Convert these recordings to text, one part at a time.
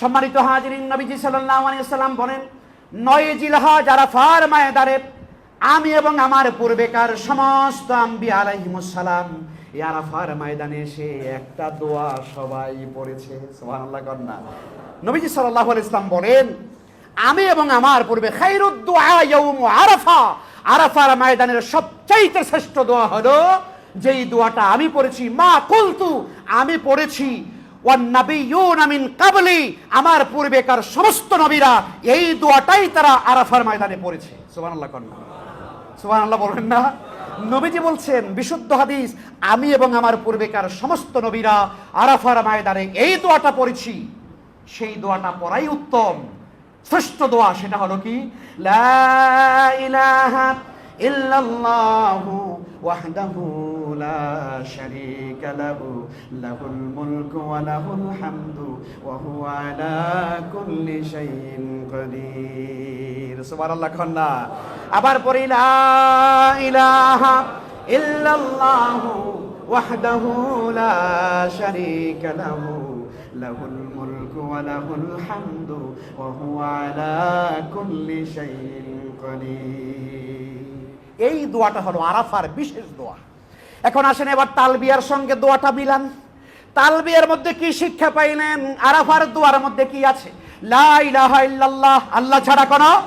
সম্মানিত হাজিরিন নবীজি সাল্লাল্লাহু আলাইহি সাল্লাম বলেন, নয় জিলহজ আরাফার ময়দানে আমি এবং আমার পূর্বেকার সমস্ত আম্বি আলাইহিমুসসালাম এই আরাফার ময়দানে এসে একটা দোয়া সবাই পড়েছে। সুবহানাল্লাহ কন্যা নবীজি সাল্লাল্লাহু আলাইহি সাল্লাম বলেন, আমি এবং আমার পূর্বে আরাফা, আরাফার ময়দানের সবচাইতে শ্রেষ্ঠ দোয়া হলো, যেই দোয়াটা আমি পড়েছি, মা কুলতু, আমি পড়েছি কাবলি, আমার পূর্বেকার সমস্ত নবীরা এই দোয়াটাই তারা আরাফার ময়দানে পড়েছে। সুবহানাল্লাহ কন্যা সুবহানাল্লাহ বলবেন না। নবীজি বলছেন, বিশুদ্ধ হাদিস, আমি এবং আমার পূর্বেকার সমস্ত নবীরা আরাফার ময়দানে এই দোয়াটা পড়েছি। সেই দোয়াটা পড়াই উত্তম। শ্রেষ্ঠ দোয়া সেটা হলো কি? লা ইলাহা ইল্লাল্লাহু ওয়াহদাহু শারীকা লাহু, লাহুল মুলকু ওয়া লাহুল হামদু, ওয়া হুয়া আলা কুল্লি শাইইন কাদির। সুবহানাল্লাহ খন্না আবার পড়ি, লা ইলাহা ইল্লাল্লাহু ওয়াহদাহু লা শারীকা লাহু, লাহুল মুলকু ওয়া লাহুল হামদু, ওয়া হুয়া আলা কুল্লি শাইইন কাদির। এই দোয়াটা হলো আরাফার বিশেষ দোয়া। এখন আসেন এবার তালবিয়ার সঙ্গে দোয়াটা মিলান। তালবিয়ার মধ্যে কি শিক্ষা পাইলেন? আরাফার দোয়ার মধ্যে কি আছে? লা ইলাহা ইল্লাল্লাহ। আল্লাহ ছাড়া কোনো?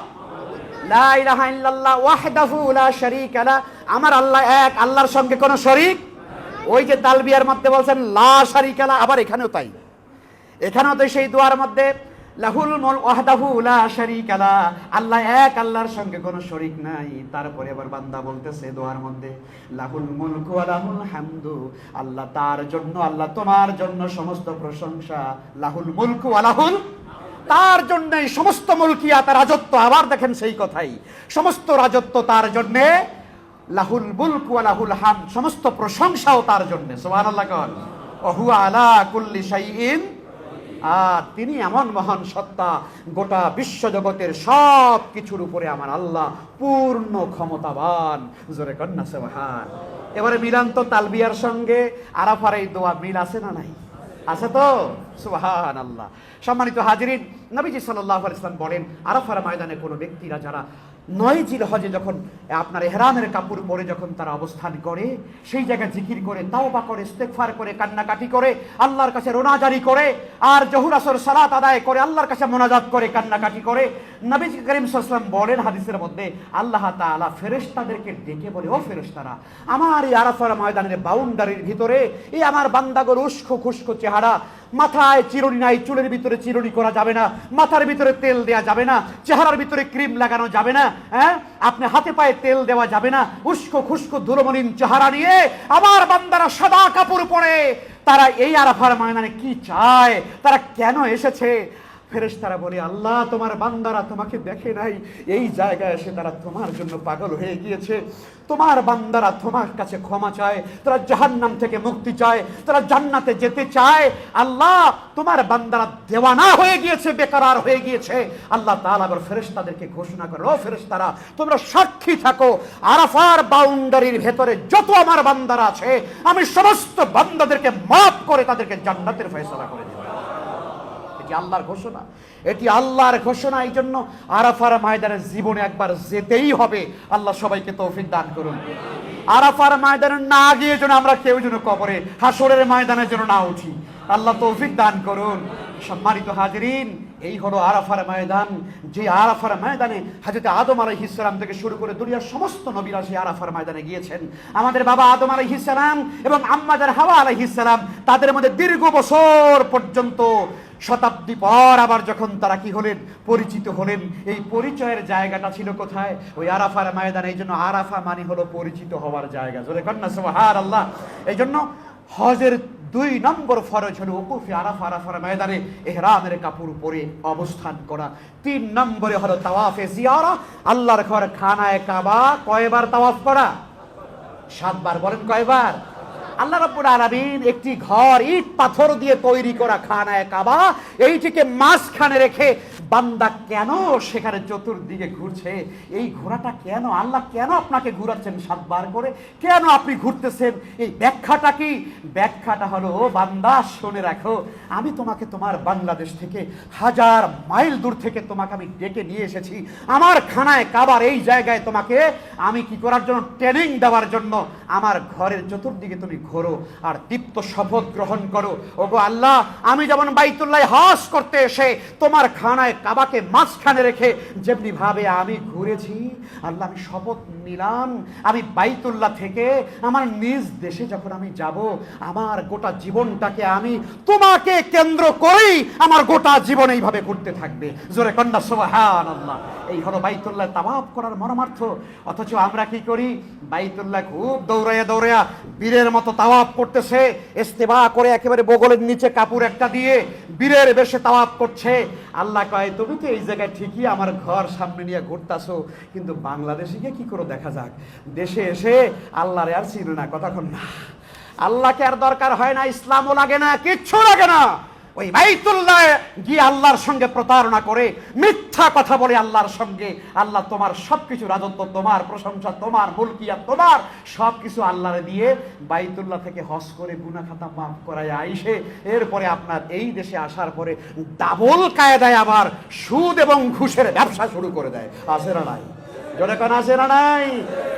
লা ইলাহা ইল্লাল্লাহ। ওয়াহদাহু লা শারীকা লা। আমার আল্লাহ এক, আল্লাহর সঙ্গে কোনো শরীক? ওই যে তালবিয়ার মধ্যে বলছেন, লা শারীকা লা। আবার এখানেও তাই। এখানেও তো সেই দোয়ার মধ্যে লাহুল মল ওয়াহদাহু লা শারীকা লা। আল্লাহ এক, আল্লাহর সঙ্গে কোনো শরীক নাই। তারপরে আবার বান্দা বলতেছে দোয়ার মধ্যে, লাহুল মুলকু ওয়া লাহুল হামদু। আল্লাহ তার জন্য, আল্লাহ তোমার জন্য সমস্ত প্রশংসা। লাহুল মুলকু ওয়া লাহুল, তার জন্য সমস্ত মুলকিয়াত রাজত্ব। আবার দেখেন সেই কথাই, সমস্ত রাজত্ব তার জন্যে, লাহুল মুলক ওয়া লাহুল হাম সমস্ত প্রশংসাও তার জন্য। সুবহানাল্লাহ কন। ওহু আলা কুল্লি শাইইন আর তিনি এমন মহান সত্তা, গোটা বিশ্বজগতের সব কিছুর উপরে আমার আল্লাহ পূর্ণ ক্ষমতাবান। জোরে কন্যা সুবহান। এবারে মিলান তো তালবিয়ার সঙ্গে আরাফার এই দোয়া মিল আছে না নাই? আছে তো? সুবহান আল্লাহ সম্মানিত হাজিরিন, নবীজি সাল্লাল্লাহু আলাইহি সাল্লাম বলেন, আরাফার ময়দানে কোনো ব্যক্তিরা যারা নয় জিল হজে যখন আপনার এহরামের কাপড় পরে যখন তারা অবস্থান করে, সেই জায়গায় জিকির করে, তাওবা করে, ইস্তেগফার করে, কান্নাকাটি করে, আল্লাহর কাছে রোনাজারি করে, আর জহুর আসর সালাত আদায় করে, আল্লাহর কাছে মোনাজাত করে, কান্নাকাটি করে। নবী করিম সাল্লাম বলেন হাদিসের মধ্যে, আল্লাহ তাআলা ফেরেশতাদেরকে ডেকে বলে, ও ফেরেশতারা, আমার এই আরাফার ময়দানের বাউন্ডারির ভিতরে, এই আমার বান্দাগর উস্কো খুস্কো চেহারা, মাথায় চিরুনি নাই, চুলের ভিতরে চিরুনি করা যাবে না, মাথার ভিতরে তেল দেয়া যাবে না, চেহারার ভিতরে ক্রিম লাগানো যাবে না হ্যাঁ? আপনি হাতে পায়ে তেল দেওয়া যাবে না। উস্কো খুস্কো দুরমলিন চেহারা নিয়ে আমার বান্দারা সাদা কাপড় পরে। তারা এই আরাফার ময়দানে কি চায়? তারা কেন এসেছে? ফেরেশ তারা বলে, আল্লাহ, তোমার বান্দারা তোমাকে দেখে নাই। এই জায়গায় এসে তারা তোমার জন্য পাগল হয়ে গিয়েছে। তোমার বান্দারা তোমার কাছে ক্ষমা চায়। তারা জাহান্নাম থেকে মুক্তি চায়। তারা জান্নাতে যেতে চায়। আল্লাহ, তোমার বান্দারা দেওয়ানা হয়ে গিয়েছে, বেকারার হয়ে গিয়েছে। আল্লাহ তাআলা আবার ফেরেশতাদেরকে ঘোষণা করে, ও ফেরেশতারা, তোমরা সাক্ষী থাকো। আরাফার বাউন্ডারির ভেতরে যত আমার বান্দারা আছে, আমি সমস্ত বান্দাদেরকে মাফ করে তাদেরকে জান্নাতের ফয়সালা করে দেব এটি আল্লাহর ঘোষণা। এটি আল্লাহর ঘোষণা এই জন্য আরাফার ময়দানের জীবনে একবার যেতেই হবে। আল্লাহ সবাইকে তৌফিক দান করুন। আরাফার ময়দানে না গিয়ে যেন আমরা কেউ যেন কবরে হাসরের ময়দানের জন্য না উঠি। আল্লাহ তৌফিক দান করুন। সম্মানিত হাজরিন, এই হলো আরাফার ময়দান। যে আরাফার ময়দানে হাজরত আদম আলাইহিসসালাম থেকে শুরু করে দুনিয়ার সমস্ত নবীরা সেই আরাফার ময়দানে গিয়েছেন। আমাদের বাবা আদম আলাইহিসসালাম এবং আম্মাদের হাওয়া আলাইহিসসালাম তাদের মধ্যে দীর্ঘ বছর পর্যন্ত শতাব্দী পর আবার যখন তারা কি হলেন? পরিচিত হলেন। এই পরিচয়ের জায়গাটা ছিল কোথায়? ওই আরাফার ময়দান। এই জন্য আরাফা মানে হলো পরিচিত হওয়ার জায়গা। জোরে কন্যা সুবহান আল্লাহ এই জন্য হজের দুই নম্বর ফরজ হলো উকুফে আরাফা, আরাফার ময়দানে এহরামের কাপড় পরে অবস্থান করা। তিন নম্বরে হলো তাওয়াফে জিয়ারা। আল্লাহর ঘর খানায় কাবা। কয়বার তাওয়াফ করা? সাতবার। বলেন কয়বার? আল্লাহ রাব্বুল আলামিন একটি ঘর, ইট, পাথর দিয়ে তৈরি করা খানায় কাবা, এইটিকে মাঝখানে রেখে বান্দা কেন সেখানে চতুর্দিকে ঘুরছে? এই ঘোরাটা কেন? আল্লাহ কেন আপনাকে ঘুরাচ্ছেন সাতবার করে? কেন আপনি ঘুরতেছেন? এই ব্যাখ্যাটা কি? ব্যাখ্যাটা হলো বান্দা, শুনে রাখো, আমি তোমাকে তোমার বাংলাদেশ থেকে হাজার মাইল দূর থেকে তোমাকে আমি ডেকে নিয়ে এসেছি। আমার খানায় কাবার এই জায়গায় তোমাকে আমি কি করার জন্য ট্রেনিং দেওয়ার জন্য আমার ঘরের চতুর্দিকে তুমি ঘোরো আর দীপ্ত শপথ গ্রহণ করো। ওগো আল্লাহ, আমি যেমন বাইতুল্লাহ হজ করতে এসে তোমার খানায় কাবাকে মাঝখানে রেখে যেমনি ভাবে আমি ঘুরেছি, আল্লাহ আমি শপথ নিলাম। আমি বাইতুল্লাহ থেকে আমার নিজ দেশে যখন আমি যাব, আমার গোটা জীবনটাকে আমি তোমাকে কেন্দ্র করেই আমার গোটা জীবন এইভাবে করতে থাকবে। জোরে কন্যা সোহান আল্লাহ এই হলো বাইতুল্লাহ তাওয়াফ করার মর্মার্থ। অথচ আমরা কি করি? বাইতুল্লাহ খুব দৌড়াইয়া দৌড়াইয়া বীরের মতো তাওয়াফ করতেছে, ইস্তেবা করে একেবারে বগলের নিচে কাপড় একটা দিয়ে বীরের বেশে তাওয়াপ করছে। আল্লাহ কয়, তুমি তো এই জায়গায় ঠিকই আমার ঘর সামনে নিয়ে ঘুরতাছো, কিন্তু বাংলাদেশে গিয়ে কী করে দেখা যাক? দেশে এসে আল্লাহরে আর চিনে না কতক্ষণ না। আল্লাহকে আর দরকার হয় না, ইসলামও লাগে না, কিচ্ছু লাগে না। ওই বাইতুল্লাহ গিয়ে আল্লাহর সঙ্গে প্রতারণা করে, মিথ্যা কথা বলে আল্লাহর সঙ্গে। আল্লাহ তোমার সবকিছু রাজত্ব, তোমার প্রশংসা, তোমার মুলকিয়া তোমার সবকিছু আল্লাহরে দিয়ে বাইতুল্লাহ থেকে হজ করে গুনা খাতা মাফ করায় আইসে। এরপরে আপনার এই দেশে আসার পরে ডাবল কায়দায় আবার সুদ এবং ঘুষের ব্যবসা শুরু করে দেয়। না নাই? কান আছে না নাই।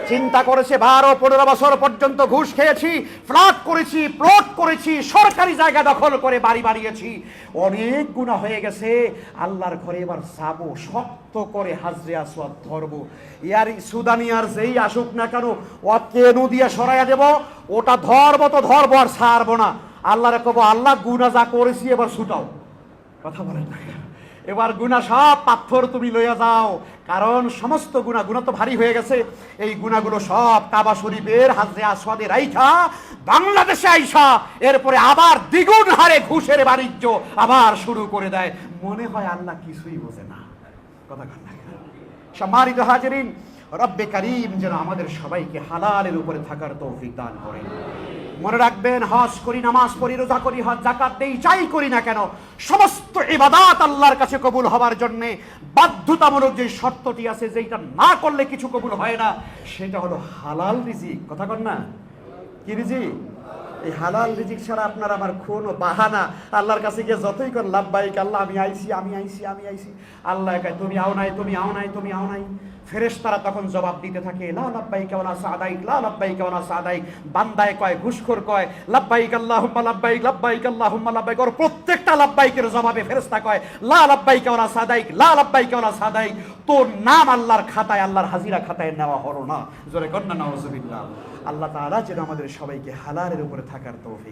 চিন্তা করেছে বারো পনেরো বছর পর্যন্ত ঘুষ খেয়েছি ফ্ল্যাট করেছি, প্লট করেছি, সরকারি জায়গা দখল করে বাড়ি বাড়িয়েছি অনেক গুণা হয়ে গেছে। আল্লাহর ঘরে এবার যাব, শক্ত করে হাজরে আসওয়াদ ধরবো। ইয়ার সুদানি আর যেই আসুক না কেন কেনু দিয়ে সরাইয়া দেব। ওটা ধরবো তো ধরবো আর ছাড়বো না। আল্লাহরে কবো আল্লাহ গুণা যা করেছি এবার ছুটাও। কথা বলেন না। এবার গুণা সব পাথর তুমি লইয়া যাও। কারণ সমস্ত গুণা গুণা তো ভারী হয়ে গেছে। এই গুণাগুলো সব কাবা শরীফের হাজরে আসওয়াদে রাইখা বাংলাদেশে আইসা, এরপরে আবার দ্বিগুণ হারে ঘুষের বাণিজ্য আবার শুরু করে দেয়। মনে হয় আল্লাহ কিছুই বোঝে না। কথা সম্মানিত হাজিরিন, রব্বে কারিম যেন আমাদের সবাইকে হালালের উপরে থাকার তৌফিক দান করেন। মনে রাখবেন, হজ করি, নামাজ পড়ি, রোজা করি, হজ জাকাত দেই, যাই করি না কেন, সমস্ত ইবাদাত আল্লাহর কাছে কবুল হওয়ার জন্যে বাধ্যতামূলক যে শর্তটি আছে যেটা না করলে কিছু কবুল হয় না, সেটা হলো হালাল রিজিক। কথা কন না? কি রিজিক? এই হালাল রিজিক ছাড়া আপনার আমার খুন ও বাহানা। আল্লাহর কাছে গিয়ে যতই কর লাভবাহিক আল্লাহ, আমি আইছি আমি আইছি, আমি আইসি আল্লাহ কয় তুমি আও নাই, তুমি আও নাই, তুমি আও নাই। ফেরেশতারা তখন জবাব দিতে থাকে, লা লাব্বাইক ওয়া সাদাইক, লা লাব্বাইক ওয়া সাদাইক। বান্দায় কয়, ঘুষখোর কয়, লাব্বাইক, আল্লাহুম্মা লাব্বাইক লাব্বাইক, আল্লাহুম্মা লাব্বাইক। ওর প্রত্যেকটা লাব্বাইকের জবাবে ফেরেশতা কয়, লা লাব্বাইক ওয়া সাদাইক, লা লাব্বাইক ওয়া সাদাইক। তোর নাম আল্লাহর খাতায়, আল্লাহর হাজিরা খাতায় নেওয়া হলো না। জোরে কন্যা নাউজুবিল্লাহ। আল্লাহ তালা যেন আমাদের সবাইকে হালারের উপরে থাকার তৌফিক